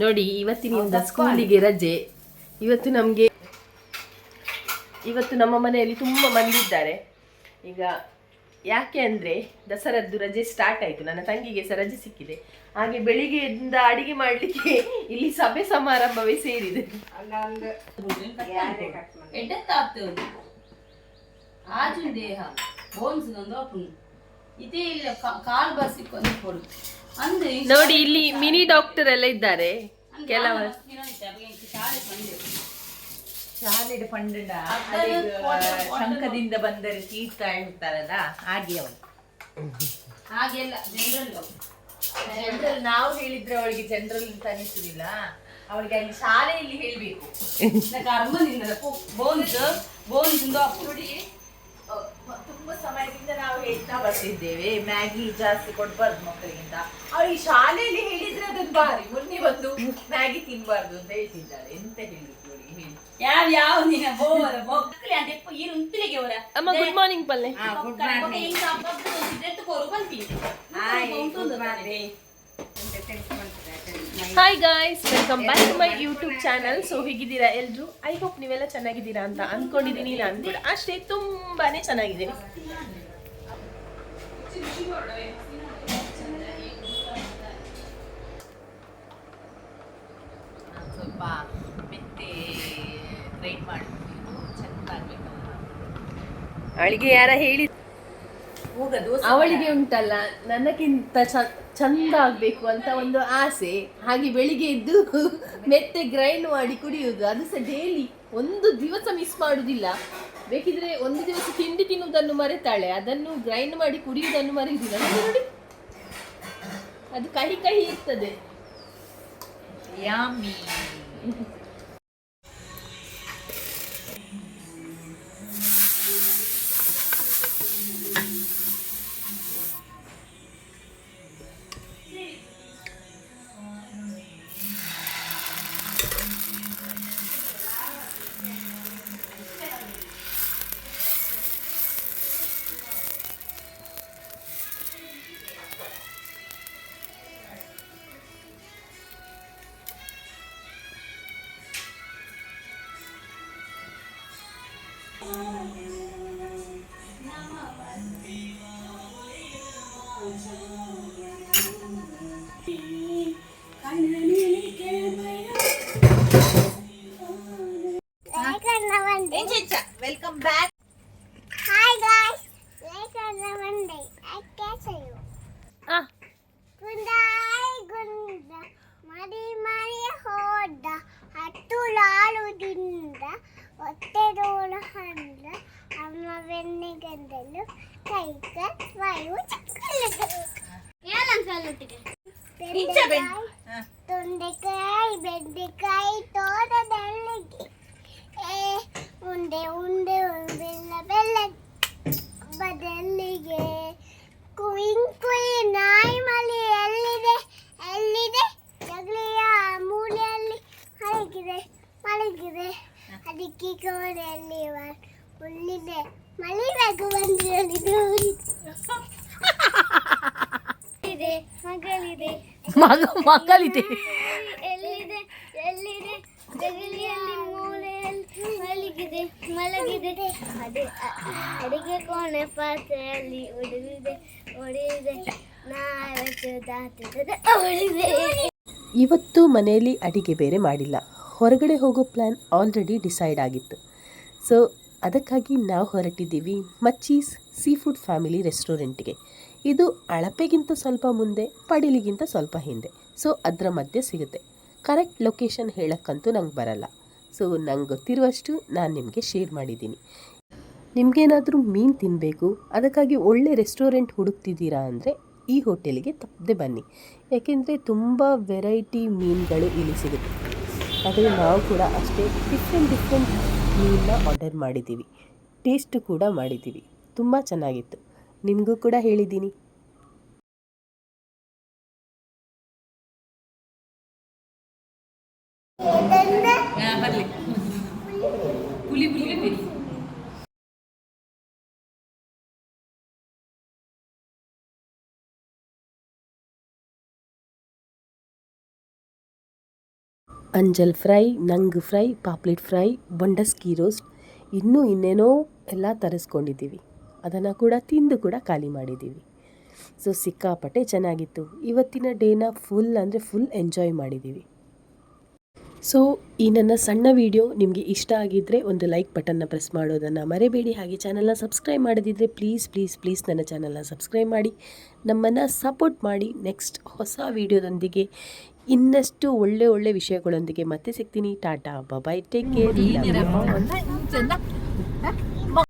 ನೋಡಿ ಇವತ್ತಿನಿಂದ ಸ್ಕೂಲಿಗೆ ರಜೆ. ಇವತ್ತು ನಮಗೆ ಇವತ್ತು ನಮ್ಮ ಮನೆಯಲ್ಲಿ ತುಂಬ ಮಂದಿ ಇದ್ದಾರೆ. ಈಗ ಯಾಕೆ ಅಂದರೆ ದಸರದ್ದು ರಜೆ ಸ್ಟಾರ್ಟ್ ಆಯಿತು. ನನ್ನ ತಂಗಿಗೆ ಸಹ ರಜೆ ಸಿಕ್ಕಿದೆ. ಹಾಗೆ ಬೆಳಿಗ್ಗೆಯಿಂದ ಅಡಿಗೆ ಮಾಡಲಿಕ್ಕೆ ಇಲ್ಲಿ ಸಭೆ ಸಮಾರಂಭವೇ ಸೇರಿದೆ. ದೇಹ. ಅಪ್ಪುನು ಇದೇ ಇಲ್ಲ ಕಾಲು ಕೊಡು. ಅಂದ್ರೆ ನೋಡಿ ಇಲ್ಲಿ ಮಿನಿ ಡಾಕ್ಟರ್ ಎಲ್ಲ ಇದ್ದಾರೆ. ಕೆಲವರು ಶಾಲೆಡ್ photo- ಶಂಕದಿಂದ ಬಂದರೆ ತೀರ್ಥ ಹೇಳ್ತಾರಲ್ಲ ಹಾಗೆ ಅವನು ಹಾಗೆಲ್ಲ ಜನರಲ್ ಜನರಲ್ ನಾವು ಹೇಳಿದ್ರೆ ಅವಳಿಗೆ ಜನರಲ್ ಅಂತ ಅನಿಸುದಿಲ್ಲ ಅವಳಿಗೆ ಅಲ್ಲಿ ಶಾಲೆಯಲ್ಲಿ ಹೇಳ್ಬೇಕು. ಕರ್ಮದಿಂದ ಬೋನ್ಸ್ ಬೋನ್ಸ್ ನೋಡಿ ತುಂಬಾ ಸಮಯದಿಂದ ನಾವು ಹೇಳ್ತಾ ಬರ್ತಿದ್ದೇವೆ. ಮ್ಯಾಗಿ ಜಾಸ್ತಿ ಕೊಡ್ಬಾರ್ದು ಮಕ್ಕಳಿಗಿಂತ. ಅವಳಿಗೆ ಶಾಲೆಯಲ್ಲಿ ಹೇಳಿದ್ರೆ ಅದೊಂದು ಬಾರಿ. ಮೊನ್ನೆ ಬಂದು ಮ್ಯಾಗಿ ತಿನ್ಬಾರ್ದು ಅಂತ ಹೇಳ್ತಿದ್ದಾರೆ. ಎಂತ ಹೇಳಿ? ಯಾವ ಯಾವ ದಿನ ಬೋರ ಬೊಕ್ಕಲಿ ಅಂತ ಎಪ್ಪ ಈ ಉಂತಿಲಿಗೆ ಅವರ. ಅಮ್ಮ ಗುಡ್ ಮಾರ್ನಿಂಗ್ ಪಲ್ಲೆ. ಎತ್ತುಕೋರು ಬಂತಿ hi guys welcome back to my YouTube channel so ಹೇಗಿದ್ದೀರಾ ಎಲ್ರು? ಐ ಹೋಪ್ ನೀವೆಲ್ಲ ಚೆನ್ನಾಗಿದ್ದೀರಾ ಅಂತ ಅನ್ಕೊಂಡಿದ್ದೀನಿ ನಾನು ಕೂಡ. ಅಷ್ಟೇ ತುಂಬಾನೇ ಚೆನ್ನಾಗಿದ್ದೀನಿ ಸ್ವಲ್ಪ ಮೆತ್ತೆ ಗ್ರೈಂಡ್ ಮಾಡಿಬಿಟ್ಟು ಚೆಂದ ಆಗ್ಬೇಕಲ್ಲ ಅವಳಿಗೆ ಯಾರ ಹೇಳಿ ಅವಳಿಗೆ ಉಂಟಲ್ಲ ನನಗಿಂತ ಚ- ಚಂದ ಆಗ್ಬೇಕು ಅಂತ ಒಂದು ಆಸೆ. ಹಾಗೆ ಬೆಳಿಗ್ಗೆ ಎದ್ದು ಮೆತ್ತೆ ಗ್ರೈಂಡ್ ಮಾಡಿ ಕುಡಿಯುವುದು. ಅದು ಸಹ ಡೈಲಿ ಒಂದು ದಿವಸ ಮಿಸ್ ಮಾಡುದಿಲ್ಲ. ಬೇಕಿದ್ರೆ ಒಂದು ದಿವಸ ತಿಂಡಿ ತಿನ್ನುವುದನ್ನು ಮರೆತಾಳೆ. ಅದನ್ನು ಗ್ರೈಂಡ್ ಮಾಡಿ ಕುಡಿಯುವುದನ್ನು ಮರೆಯುವುದಿಲ್ಲ. ನೋಡಿ ನೋಡಿ. ಅದು ಕಹಿ ಕಹಿ ಇರ್ತದೆ. ಯಾಮಿ ಹೊಟ್ಟೆದೋಳ ಹಂಡ ಅಮ್ಮ ಬೆನ್ನೆ ಗಂಡಲು ಕೈಕ ವಾಯು ತೊಂಡೆಕಾಯಿ ಬೆಂಡೆಕಾಯಿ ತೋಟದಲ್ಲಿಗೆ ಏ ಉಂಡೆ ಉಂಡೆ ಬೆಲ್ಲ ಬೆಲ್ಲ ಬದಲಿಗೆ ಕುಯಿನ್ ಕುಯಿ ನಾಯಿ ಮಲಿ ಎಲ್ಲಿದೆ ಎಲ್ಲಿದೆ ಜಗಳಿಯ ಮೂಲೆಯಲ್ಲಿ ಮಲಗಿದೆ ಮಲಗಿದೆ ಅದಕ್ಕೆ ಕೋಣೆಯಲ್ಲಿ ಉಳ್ಳಿದೆ ಮಲಿಬೇಕು ಬಂದಿರಲಿದು ಇದೆ ಮಗಳಿದೆ ಮಗ ಮಗಳಿದೆ. ಎಲ್ಲಿದೆ ಎಲ್ಲಿದೆ? ಜಗಲಿಯಲ್ಲಿ ಮೂಲೆಯಲ್ಲಿ ಮಲಗಿದೆ ಮಲಗಿದೆ. ಅದೇ ಅಡಿಗೆ ಕೋಣೆ ಪಾತ್ರೆಯಲ್ಲಿ ಒಡೆದಿದೆ ಒಡೆದಿದೆ. ನಾಲ್ಕು ದಾತಿದೆ ಇವತ್ತು ಮನೆಯಲ್ಲಿ ಅಡಿಗೆ ಬೇರೆ ಮಾಡಿಲ್ಲ. ಹೊರಗಡೆ ಹೋಗೋ ಪ್ಲ್ಯಾನ್ ಆಲ್ರೆಡಿ ಡಿಸೈಡ್ ಆಗಿತ್ತು. ಸೊ ಅದಕ್ಕಾಗಿ ನಾವು ಹೊರಟಿದ್ದೀವಿ ಮಚ್ಚೀಸ್ ಸೀ ಫುಡ್ ಫ್ಯಾಮಿಲಿ ರೆಸ್ಟೋರೆಂಟ್ಗೆ ಇದು ಅಳಪೆಗಿಂತ ಸ್ವಲ್ಪ ಮುಂದೆ, ಪಡಿಲಿಗಿಂತ ಸ್ವಲ್ಪ ಹಿಂದೆ. ಸೊ ಅದರ ಮಧ್ಯೆ ಸಿಗುತ್ತೆ. ಕರೆಕ್ಟ್ ಲೊಕೇಶನ್ ಹೇಳೋಕ್ಕಂತೂ ನಂಗೆ ಬರಲ್ಲ. ಸೊ ನಂಗೆ ಗೊತ್ತಿರುವಷ್ಟು ನಾನು ನಿಮಗೆ ಶೇರ್ ಮಾಡಿದ್ದೀನಿ. ನಿಮಗೇನಾದರೂ ಮೀನು ತಿನ್ನಬೇಕು ಅದಕ್ಕಾಗಿ ಒಳ್ಳೆ ರೆಸ್ಟೋರೆಂಟ್ ಹುಡುಕ್ತಿದ್ದೀರಾ ಅಂದರೆ ಈ ಹೋಟೆಲಿಗೆ ತಪ್ಪದೆ ಬನ್ನಿ. ಯಾಕೆಂದರೆ ತುಂಬ ವೆರೈಟಿ ಮೀನುಗಳು ಇಲ್ಲಿ ಸಿಗುತ್ತೆ. ಆದರೆ ನಾವು ಕೂಡ ಅಷ್ಟೇ ಡಿಫ್ರೆಂಟ್ ಡಿಫ್ರೆಂಟ್ ಮೀನನ್ನ ಆರ್ಡರ್ ಮಾಡಿದ್ದೀವಿ. ಟೇಸ್ಟ್ ಕೂಡ ಮಾಡಿದ್ದೀವಿ. ತುಂಬ ಚೆನ್ನಾಗಿತ್ತು. ನಿಮಗೂ ಕೂಡ ಹೇಳಿದ್ದೀನಿ. ಬರ್ಲಿ. ಪುಲಿ ಪುಲಿ. ಅಂಜಲ್ ಫ್ರೈ, ನಂಗ್ ಫ್ರೈ, ಪಾಪ್ಲೆಟ್ ಫ್ರೈ ಬೊಂಡಸ್ಕಿ ರೋಸ್ಟ್, ಇನ್ನೂ ಇನ್ನೇನೋ ಎಲ್ಲ ತರಿಸ್ಕೊಂಡಿದ್ದೀವಿ. ಅದನ್ನು ಕೂಡ ತಿಂದು ಕೂಡ ಖಾಲಿ ಮಾಡಿದ್ದೀವಿ. ಸೊ, ಸಿಕ್ಕಾಪಟ್ಟೆ ಚೆನ್ನಾಗಿತ್ತು. ಇವತ್ತಿನ ಡೇನ ಫುಲ್ ಅಂದರೆ ಫುಲ್ ಎಂಜಾಯ್ ಮಾಡಿದ್ದೀವಿ. ಸೊ, ಈ ನನ್ನ ಸಣ್ಣ ವಿಡಿಯೋ ನಿಮಗೆ ಇಷ್ಟ ಆಗಿದ್ದರೆ ಒಂದು ಲೈಕ್ ಬಟನ್ನ ಪ್ರೆಸ್ ಮಾಡೋದನ್ನು ಮರೆಬೇಡಿ. ಹಾಗೆ ಚಾನಲ್ನ ಸಬ್ಸ್ಕ್ರೈಬ್ ಮಾಡದಿದ್ದರೆ ಪ್ಲೀಸ್ ಪ್ಲೀಸ್ ಪ್ಲೀಸ್ ನನ್ನ ಚಾನಲ್ನ ಸಬ್ಸ್ಕ್ರೈಬ್ ಮಾಡಿ. ನಮ್ಮನ್ನು ಸಪೋರ್ಟ್ ಮಾಡಿ ನೆಕ್ಸ್ಟ್ ಹೊಸ ವಿಡಿಯೋದೊಂದಿಗೆ. ಇನ್ನಷ್ಟು ಒಳ್ಳೆ ಒಳ್ಳೆ ವಿಷಯಗಳೊಂದಿಗೆ ಮತ್ತೆ ಸಿಗ್ತೀನಿ. Tata bye take care